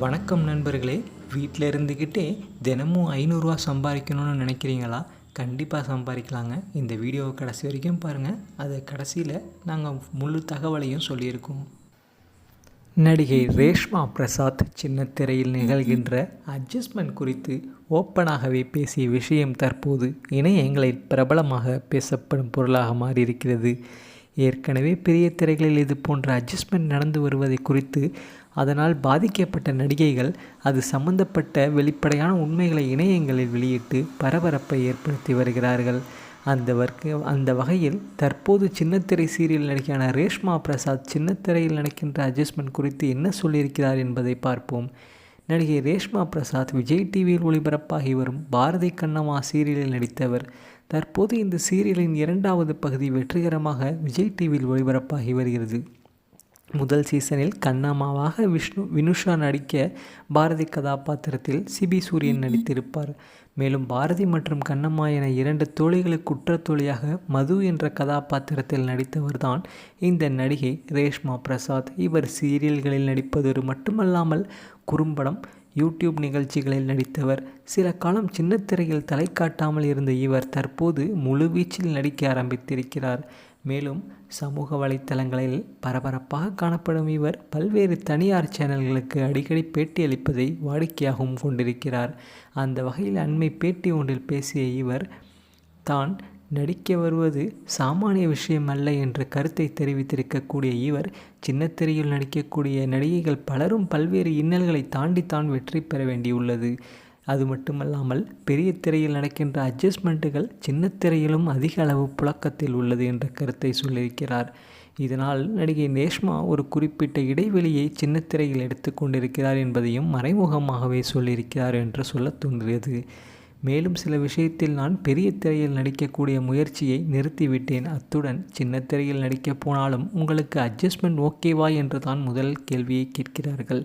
வணக்கம் நண்பர்களே. வீட்டில் இருந்துக்கிட்டே தினமும் ஐநூறுரூவா சம்பாதிக்கணும்னு நினைக்கிறீங்களா? கண்டிப்பாக சம்பாதிக்கலாங்க இந்த வீடியோவை கடைசி வரைக்கும் பாருங்கள் அது கடைசியில் நாங்கள் முழு தகவலையும் சொல்லியிருக்கோம். நடிகை ரேஷ்மா பிரசாத் சின்ன திரையில் நிகழ்கின்ற அட்ஜஸ்ட்மெண்ட் குறித்து ஓப்பனாகவே பேசிய விஷயம் தற்போது இணையங்களில் பிரபலமாக பேசப்படும் பொருளாக மாறியிருக்கிறது. ஏற்கனவே பெரிய திரைகளில் இது போன்ற அட்ஜஸ்ட்மெண்ட் நடந்து வருவதை குறித்து அதனால் பாதிக்கப்பட்ட நடிகைகள் அது சம்பந்தப்பட்ட வெளிப்படையான உண்மைகளை இணையங்களில் வெளியிட்டு பரபரப்பை ஏற்படுத்தி வருகிறார்கள். அந்த வர்க்க அந்த வகையில் தற்போது சின்னத்திரை சீரியல் நடிகையான ரேஷ்மா பிரசாத் சின்னத்திரையில் நடக்கின்ற அட்ஜஸ்ட்மெண்ட் குறித்து என்ன சொல்லியிருக்கிறார் என்பதை பார்ப்போம். நடிகை ரேஷ்மா பிரசாத் விஜய் டிவியில் ஒளிபரப்பாகி வரும் பாரதி கண்ணம்மா சீரியலில் நடித்தவர். தற்போது இந்த சீரியலின் இரண்டாவது பகுதி வெற்றிகரமாக விஜய் டிவியில் ஒளிபரப்பாகி வருகிறது. முதல் சீசனில் கண்ணம்மாவாக விஷ்ணு வினுஷா நடிக்க பாரதி கதாபாத்திரத்தில் சிபி சூரியன் நடித்திருப்பார். மேலும் பாரதி மற்றும் கண்ணம்மா என இரண்டு தோழிகளுக்கு குற்றத்தோழியாக மது என்ற கதாபாத்திரத்தில் நடித்தவர்தான் இந்த நடிகை ரேஷ்மா பிரசாத். இவர் சீரியல்களில் நடிப்பதோடு மட்டுமல்லாமல் குறும்படம் யூடியூப் நிகழ்ச்சிகளில் நடித்தவர். சில காலம் சின்னத்திரையில் தலை காட்டாமல் இருந்த இவர் தற்போது முழுவீச்சில் நடிக்க ஆரம்பித்திருக்கிறார். மேலும் சமூக வலைத்தளங்களில் பரபரப்பாக காணப்படும் இவர் பல்வேறு தனியார் சேனல்களுக்கு அடிக்கடி பேட்டி அளிப்பதை வாடிக்கையாகவும் கொண்டிருக்கிறார். அந்த வகையில் அண்மை பேட்டி ஒன்றில் பேசிய இவர் தான் நடிக்க வருவது சாமானிய விஷயம் அல்ல என்ற கருத்தை தெரிவித்திருக்கக்கூடிய இவர் சின்னத்திரையில் நடிக்கக்கூடிய நடிகைகள் பலரும் பல்வேறு இன்னல்களை தாண்டித்தான் வெற்றி பெற வேண்டியுள்ளது. அது மட்டுமல்லாமல் பெரிய திரையில் நடக்கின்ற அட்ஜஸ்ட்மெண்ட்டுகள் சின்ன திரையிலும் அதிக அளவு புழக்கத்தில் உள்ளது என்ற கருத்தை சொல்லியிருக்கிறார். இதனால் நடிகை நேஷ்மா ஒரு குறிப்பிட்ட இடைவெளியை சின்ன திரையில் எடுத்துக்கொண்டிருக்கிறார் என்பதையும் மறைமுகமாகவே சொல்லியிருக்கிறார் என்று சொல்ல தோன்றியது. மேலும் சில விஷயத்தில் நான் பெரிய திரையில் நடிக்கக்கூடிய முயற்சியை நிறுத்திவிட்டேன். அத்துடன் சின்ன திரையில் நடிக்கப் போனாலும் உங்களுக்கு அட்ஜஸ்ட்மெண்ட் ஓகேவா என்று தான் முதல் கேள்வியை கேட்கிறார்கள்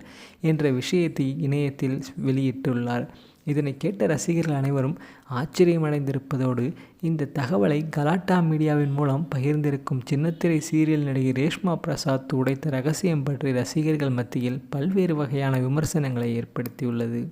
என்ற விஷயத்தை இணையத்தில் வெளியிட்டுள்ளார். இதனை கேட்ட ரசிகர்கள் அனைவரும் ஆச்சரியமடைந்திருப்பதோடு இந்த தகவலை கலாட்டா மீடியாவின் மூலம் பகிர்ந்திருக்கும் சின்னத்திரை சீரியல் நடிகை ரேஷ்மா பிரசாத் உடைத்த ரகசியம் பற்றி ரசிகர்கள் மத்தியில் பல்வேறு வகையான விமர்சனங்களை ஏற்படுத்தியுள்ளது.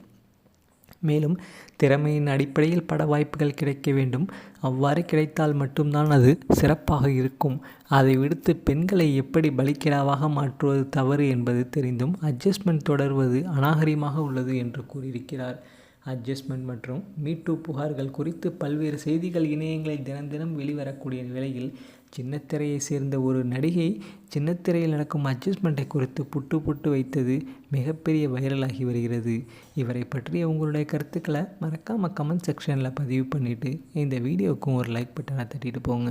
மேலும் திறமையின் அடிப்படையில் பட வாய்ப்புகள் கிடைக்க வேண்டும். அவ்வாறு கிடைத்தால் மட்டும்தான் அது சிறப்பாக இருக்கும். அதை விடுத்து பெண்களை எப்படி பலிக்கிடாவாக மாற்றுவது தவறு என்பது தெரிந்தும் அட்ஜஸ்ட்மெண்ட் தொடர்வது அநாகரிகமாக உள்ளது என்று கூறியிருக்கிறார். அட்ஜஸ்ட்மெண்ட் மற்றும் மீட்டு புகார்கள் குறித்து பல்வேறு செய்திகள் இணையங்களில் தினம் தினம் வெளிவரக்கூடிய நிலையில் சின்னத்திரையை சேர்ந்த ஒரு நடிகை சின்னத்திரையில் நடக்கும் அட்ஜஸ்ட்மெண்ட்டை குறித்து புட்டு புட்டு வைத்தது மிகப்பெரிய வைரலாகி வருகிறது. இவரை பற்றிய உங்களுடைய கருத்துக்களை மறக்காமல் கமெண்ட் செக்ஷனில் பதிவு பண்ணிவிட்டு இந்த வீடியோவுக்கும் ஒரு லைக் பட்டனை தட்டிட்டு போங்க.